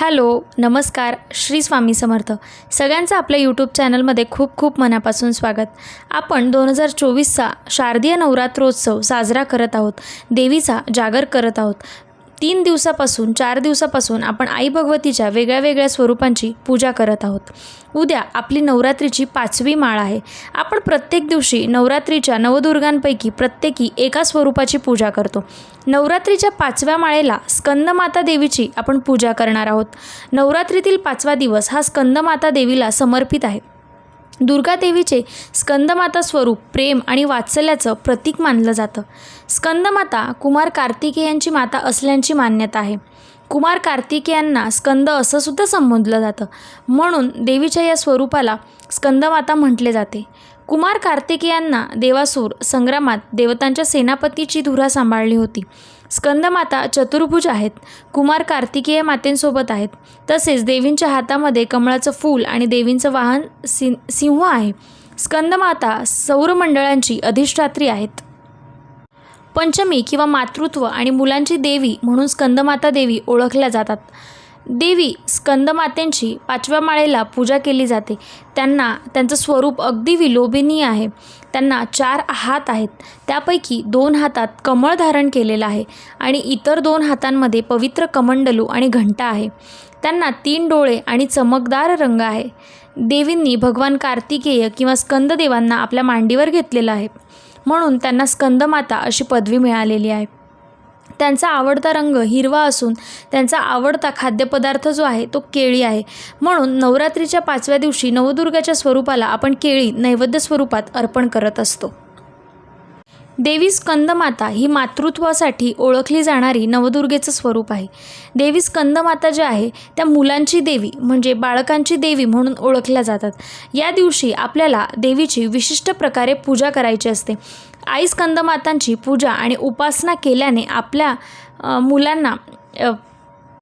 Hello नमस्कार श्री स्वामी समर्थ. सगळ्यांचं आपल्या यूट्यूब चॅनलमध्ये खूप खूप मनापासून स्वागत. आपण दोन हजार चोवीसचा शारदीय नवरात्रोत्सव साजरा करत आहोत देवीचा जागर करत आहोत. तीन दिवसापासून चार दिवसापासून आपण आई भगवतीच्या वेगळ्या वेगळ्या स्वरूपांची पूजा करत आहोत. उद्या आपली नवरात्रीची पाचवी माळ आहे. आपण प्रत्येक दिवशी नवरात्रीच्या नवदुर्गांपैकी प्रत्येकी एका स्वरूपाची पूजा करतो. नवरात्रीच्या पाचव्या माळेला स्कंदमाता देवीची आपण पूजा करणार आहोत. नवरात्रीतील पाचवा दिवस हा स्कंदमाता देवीला समर्पित आहे. दुर्गादेवीचे स्कंदमाता स्वरूप प्रेम आणि वात्सल्याचं प्रतीक मानलं जातं. स्कंदमाता कुमार कार्तिकेयांची माता असल्याची मान्यता आहे. कुमार कार्तिकेयांना स्कंद असं सुद्धा संबोधलं जातं. म्हणून देवीच्या या स्वरूपाला स्कंदमाता म्हटले जाते. कुमार कार्तिकेयांना देवासूर संग्रामात देवतांच्या सेनापतीची धुरा सांभाळली होती. स्कंदमाता चतुर्भुज आहेत. कुमार कार्तिकेय मातेंसोबत आहेत. तसेच देवींच्या हातामध्ये कमळाचं फूल आणि देवींचं वाहन सि सिंह आहे. स्कंदमाता सौरमंडळांची अधिष्ठात्री आहेत. पंचमी किंवा मातृत्व आणि मुलांची देवी म्हणून स्कंदमाता देवी ओळखल्या जातात. देवी स्कंदमातेंची पाचव्या माळेला पूजा केली जाते. त्यांना त्यांचं स्वरूप अगदी विलोभनीय आहे. त्यांना चार हात आहेत. त्यापैकी दोन हातात कमळ धारण केलेलं आहे आणि इतर दोन हातांमध्ये पवित्र कमंडलू आणि घंटा आहे. त्यांना तीन डोळे आणि चमकदार रंग आहे. देवींनी भगवान कार्तिकेय किंवा स्कंददेवांना आपल्या मांडीवर घेतलेलं आहे. म्हणून त्यांना स्कंदमाता अशी पदवी मिळालेली आहे. त्यांचा आवडता रंग हिरवा असून त्यांचा आवडता खाद्यपदार्थ जो आहे तो केळी आहे. म्हणून नवरात्रीच्या पाचव्या दिवशी नवदुर्गाच्या स्वरूपाला आपण केळी नैवेद्य स्वरूपात अर्पण करत असतो. देवी स्कंदमाता ही मातृत्वासाठी ओळखली जाणारी नवदुर्गेचं स्वरूप आहे. देवी स्कंदमाता ज्या आहे त्या मुलांची देवी म्हणजे बाळकांची देवी म्हणून ओळखल्या जातात. या दिवशी आपल्याला देवीची विशिष्ट प्रकारे पूजा करायची असते. आई स्कंदमातांची पूजा आणि उपासना केल्याने आपल्या मुलांना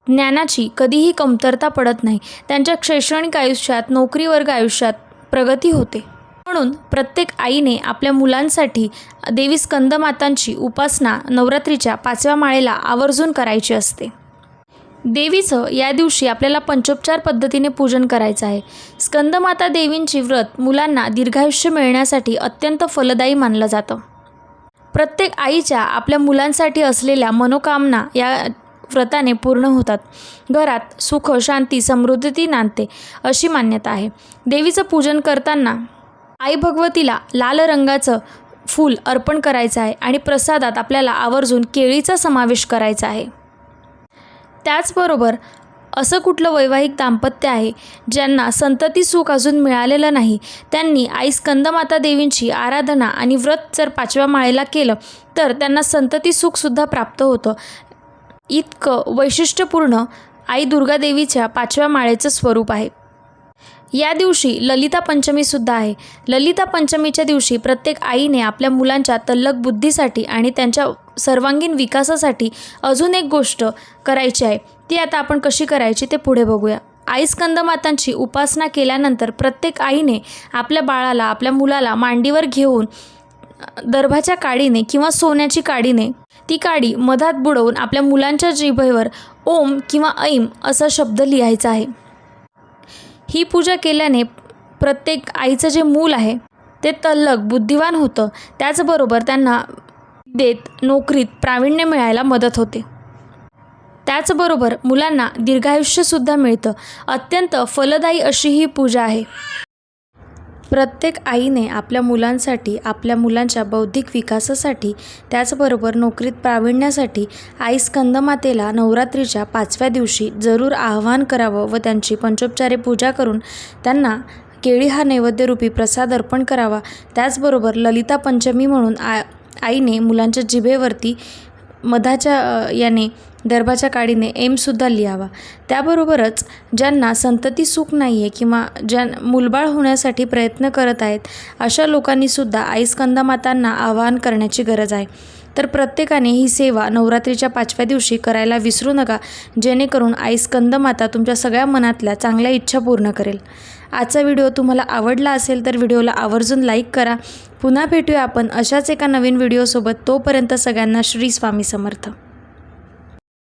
ज्ञानाची कधीही कमतरता पडत नाही. त्यांच्या शैक्षणिक आयुष्यात नोकरीवर्ग आयुष्यात प्रगती होते. म्हणून प्रत्येक आईने आपल्या मुलांसाठी देवी स्कंदमातांची उपासना नवरात्रीच्या पाचव्या माळेला आवर्जून करायची असते. देवीचं या दिवशी आपल्याला पंचोपचार पद्धतीने पूजन करायचं आहे. स्कंदमाता देवींची व्रत मुलांना दीर्घायुष्य मिळण्यासाठी अत्यंत फलदायी मानलं जातं. प्रत्येक आईच्या आपल्या मुलांसाठी असलेल्या मनोकामना या व्रताने पूर्ण होतात. घरात सुख शांती समृद्धी नांदते अशी मान्यता आहे. देवीचं पूजन करताना आई भगवतीला लाल रंगाचं फूल अर्पण करायचं आहे आणि प्रसादात आपल्याला आवर्जून केळीचा समावेश करायचा आहे. त्याचबरोबर असं कुठलं वैवाहिक दाम्पत्य आहे ज्यांना संतती सुख अजून मिळालेलं नाही त्यांनी आई स्कंदमाता देवींची आराधना आणि व्रत जर पाचव्या माळेला केलं तर त्यांना संतती सुखसुद्धा प्राप्त होतं. इतकं वैशिष्ट्यपूर्ण आई दुर्गादेवीच्या पाचव्या माळेचं स्वरूप आहे. या दिवशी ललिता पंचमीसुद्धा आहे. ललिता पंचमीच्या दिवशी प्रत्येक आईने आपल्या मुलांच्या तल्लक बुद्धीसाठी आणि त्यांच्या सर्वांगीण विकासासाठी अजून एक गोष्ट करायची आहे. ती आता आपण कशी करायची ते पुढे बघूया. आई स्कंदमातांची उपासना केल्यानंतर प्रत्येक आईने आपल्या बाळाला आपल्या मुलाला मांडीवर घेऊन दर्भाच्या काडीने किंवा सोन्याची काडीने ती काडी मधात बुडवून आपल्या मुलांच्या जिभेवर ओम किंवा ऐम असा शब्द लिहायचा आहे. ही पूजा केल्याने प्रत्येक आईचं जे मूल आहे ते तल्लक बुद्धिवान होतं. त्याचबरोबर त्यांना देत नोकरीत प्रावीण्य मिळायला मदत होते. त्याचबरोबर मुलांना दीर्घायुष्यसुद्धा मिळतं. अत्यंत फलदायी अशी ही पूजा आहे. प्रत्येक आईने आपल्या मुलांसाठी आपल्या मुलांच्या बौद्धिक विकासासाठी त्याचबरोबर नोकरीत प्रावीण्यासाठी आई स्कंदमातेला नवरात्रीच्या पाचव्या दिवशी जरूर आवाहन करावं व त्यांची पंचोपचारे पूजा करून त्यांना केळी हा नैवेद्यरूपी प्रसाद अर्पण करावा. त्याचबरोबर ललिता पंचमी म्हणून आ आईने मुलांच्या जिभेवरती मधाच्या याने दर्भाच्या काडीने एमसुद्धा लिहावा. त्याबरोबरच ज्यांना संतती सुख नाही आहे किंवा ज्या मुलबाळ होण्यासाठी प्रयत्न करत आहेत अशा लोकांनीसुद्धा आई स्कंदमातांना आवाहन करण्याची गरज आहे. तर प्रत्येकाने ही सेवा नवरात्रीच्या पाचव्या दिवशी करायला विसरू नका जेणेकरून आई स्कंदमाता तुमच्या सगळ्या मनातल्या चांगल्या इच्छा पूर्ण करेल. आजचा व्हिडिओ तुम्हाला आवडला असेल तर व्हिडिओला आवर्जून लाईक करा. पुन्हा भेटूया आपण अशाच एका नवीन व्हिडिओसोबत. तोपर्यंत सगळ्यांना श्री स्वामी समर्थ.